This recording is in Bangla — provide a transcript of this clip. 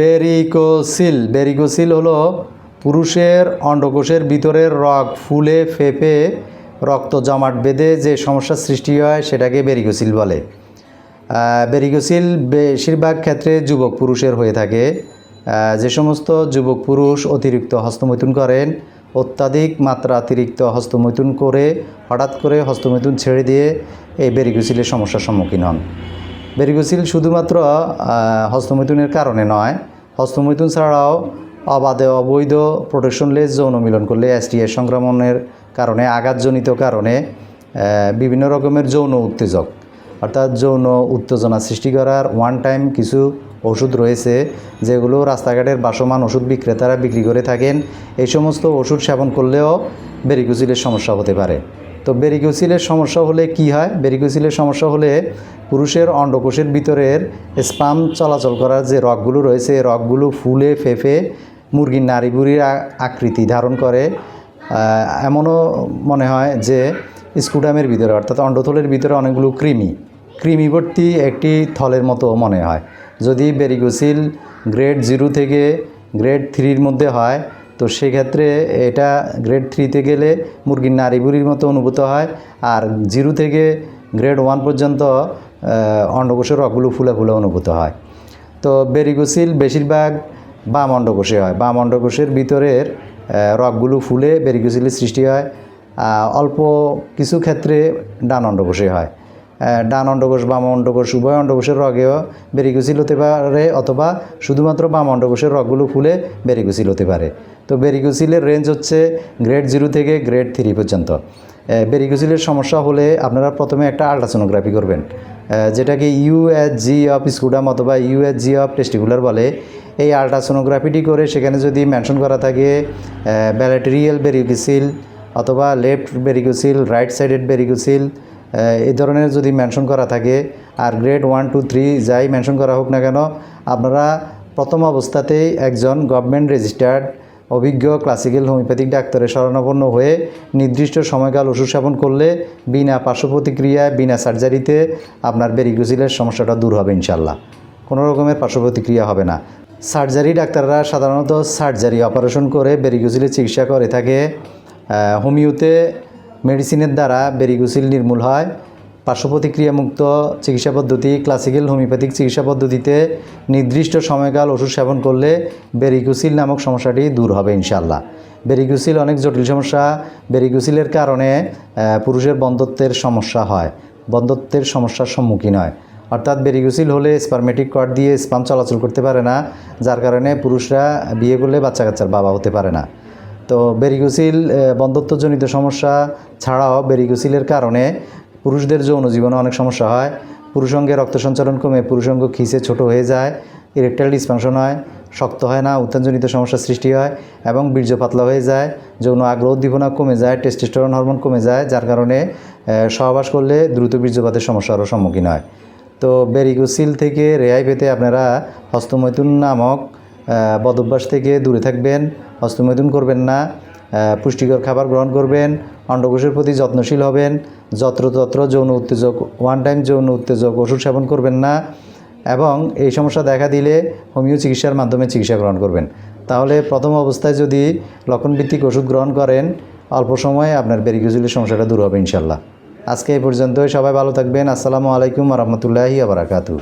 বেরিকোসিল বেরিকোসিল হলো পুরুষের অন্ডকোষের ভিতরের রগ ফুলে ফেপে রক্ত জমাট বেঁধে যে সমস্যার সৃষ্টি হয় সেটাকে বেরিকোসিল বলে। বেরিকোসিল বেশিরভাগ ক্ষেত্রে যুবক পুরুষের হয়ে থাকে। যে সমস্ত যুবক পুরুষ অতিরিক্ত হস্তমৈথুন করেন, অত্যাধিক মাত্রা অতিরিক্ত হস্তমৈথুন করে, হঠাৎ করে হস্তমৈথুন ছেড়ে দিয়ে এই বেরিকোসিলের সমস্যার সম্মুখীন হন। বেরিকোসিল শুধুমাত্র হস্তমৈথুনের কারণে নয়। হস্তমৈথুন ছাড়াও অবাধে অবৈধ প্রোটেকশনলেস যৌন মিলন করলে এসটিএস সংক্রমণের কারণে, আঘাতজনিত কারণে বিভিন্ন রকমের যৌন উত্তেজক, অর্থাৎ যৌন উত্তেজনা সৃষ্টি করার ওয়ান টাইম কিছু ওষুধ রয়েছে, যেগুলো রাস্তাঘাটের বাসমান ওষুধ বিক্রেতারা বিক্রি করে থাকেন। এই সমস্ত ওষুধ সেবন করলেও বেরিকোসিলের সমস্যা হতে পারে। তো বেরিকোসিলের সমস্যা হলে কি হয়? বেরিকোসিলের সমস্যা হলে পুরুষের অন্ডকোষের ভিতরের স্পাম চলাচল করার যে রগগুলো রয়েছে রগগুলো ফুলে ফেফে মুরগির নাড়িবুড়ির আ- আকৃতি ধারণ করে। এমনও মনে হয় যে স্কুডামের ভিতরে, অর্থাৎ অন্ডথলের ভিতরে অনেকগুলো কৃমি, কৃমিবর্তী একটি থলের মতো মনে হয়। যদি বেরিগোসিল গ্রেড জিরো থেকে গ্রেড থ্রির মধ্যে হয় তো সেক্ষেত্রে এটা গ্রেড থ্রিতে গেলে মুরগির নাড়িবুড়ির মতো অনুভূত হয় আর জিরো থেকে গ্রেড ওয়ান পর্যন্ত অন্ডকোষের রগগুলো ফুলে ফুলে অনুভূত হয়। তো বেরিগোসিল বেশিরভাগ বাম অন্ডকোষে হয়। বাম অন্ডকোষের ভিতরের আহ, রগগুলো ফুলে বেরিগোসিলের সৃষ্টি হয়। অল্প কিছু ক্ষেত্রে ডান অন্ডকোষে হয়। ডান অন্ডকোষ বাম অন্ডকোষ উভয় অন্ডকোষের রগেও বেরিগোসিল হতে পারে অথবা শুধুমাত্র বাম অন্ডকোষের রগগুলো ফুলে বেরিগোসিল হতে পারে। তো বেরিগোসিলের রেঞ্জ হচ্ছে গ্রেড জিরো থেকে গ্রেড থ্রি পর্যন্ত। বেরিগোসিলের সমস্যা হলে আপনারা প্রথমে একটা আল্ট্রাসোনোগ্রাফি করবেন। যেটাকে ইউএসজি অফ স্কুডাম অথবা ইউএসজি অফ টেস্টিকুলার বলে। এই আল্ট্রাসোনোগ্রাফিটি করে সেখানে যদি মেনশন করা থাকে ব্যালেটেরিয়াল বেরিগোসিল অথবা left varicocele right sided varicocele এই ধরনের যদি মেনশন করা থাকে আর গ্রেড ওয়ান টু থ্রি যাই মেনশন করা হোক না কেন, আপনারা প্রথম অবস্থাতেই একজন গভর্নমেন্ট রেজিস্টার্ড অভিজ্ঞ ক্লাসিক্যাল হোমিওপ্যাথিক ডাক্তারের শরণাপন্ন হয়ে নির্দিষ্ট সময়কাল ওষুধ সেবন করলে বিনা পার্শ্ব প্রতিক্রিয়ায় বিনা সার্জারিতে আপনার বেরিগোসিলের সমস্যাটা দূর হবে ইনশাল্লাহ কোনো রকমের পার্শ্ব প্রতিক্রিয়া হবে না। সার্জারি ডাক্তাররা সাধারণত সার্জারি অপারেশন করে বেরিগোসিলের চিকিৎসা করে থাকে। হোমিওতে মেডিসিনের দ্বারা বেরিগোসিল নির্মূল হয়। পার্শ্ব প্রতিক্রিয়ামুক্ত চিকিৎসা পদ্ধতি ক্লাসিক্যাল হোমিওপ্যাথিক চিকিৎসা পদ্ধতিতে নির্দিষ্ট সময়কাল ওষুধ সেবন করলে বেরিকুসিল নামক সমস্যাটি দূর হবে ইনশাল্লাহ বেরিকুসিল অনেক জটিল সমস্যা। বেরিকুসিলের কারণে পুরুষের বন্ধত্বের সমস্যা হয়। বন্ধত্বের সমস্যার সম্মুখীন হয়। অর্থাৎ বেরিকুসিল হলে স্পারমেটিক কর্ড দিয়ে স্পাম চলাচল করতে পারে না যার কারণে পুরুষরা বিয়ে করলে বাচ্চা কাচ্চার বাবা হতে পারে না। তো বেরিকুসিল আহ, বন্ধত্বজনিত সমস্যা ছাড়াও বেরিকুসিলের কারণে পুরুষদের যৌন জীবনে অনেক সমস্যা হয়। পুরুষঙ্গে রক্ত সঞ্চালন কমে পুরুষঙ্গ খিসে ছোট হয়ে যায়, ইরেকটাইল ডিসফাংশন হয়, শক্ত হয় না উত্থানজনিত সমস্যার সৃষ্টি হয় এবং বীর্য পাতলা হয়ে যায়, যৌন আগ্রহ উদ্দীপনা কমে যায় টেস্টোস্টেরন হরমোন কমে যায়, যার কারণে সহবাস করলে দ্রুত বীর্যপাতের সমস্যারও সম্মুখীন হয়। তো বেরিকুসিল থেকে রেহাই পেতে আপনারা হস্তমৈথুন নামক বদভ্যাস থেকে দূরে থাকবেন, হস্তমৈথুন করবেন না। পুষ্টিকর খাবার গ্রহণ করবেন অন্ডকোষের প্রতি যত্নশীল হবেন, যত্রতত্র যৌন উত্তেজক ওয়ান টাইম যৌন উত্তেজক ওষুধ সেবন করবেন না এবং এই সমস্যা দেখা দিলে হোমিও চিকিৎসার মাধ্যমে চিকিৎসা গ্রহণ করবেন। তাহলে প্রথম অবস্থায় যদি লক্ষণভিত্তিক ওষুধ গ্রহণ করেন, অল্প সময়ে আপনার বেরিকুজুলের সমস্যাটা দূর হবে ইনশাল্লাহ। আজকে এই পর্যন্তই, সবাই ভালো থাকবেন, আসসালামু আলাইকুম রহমতুল্লাহি আবরাকাতু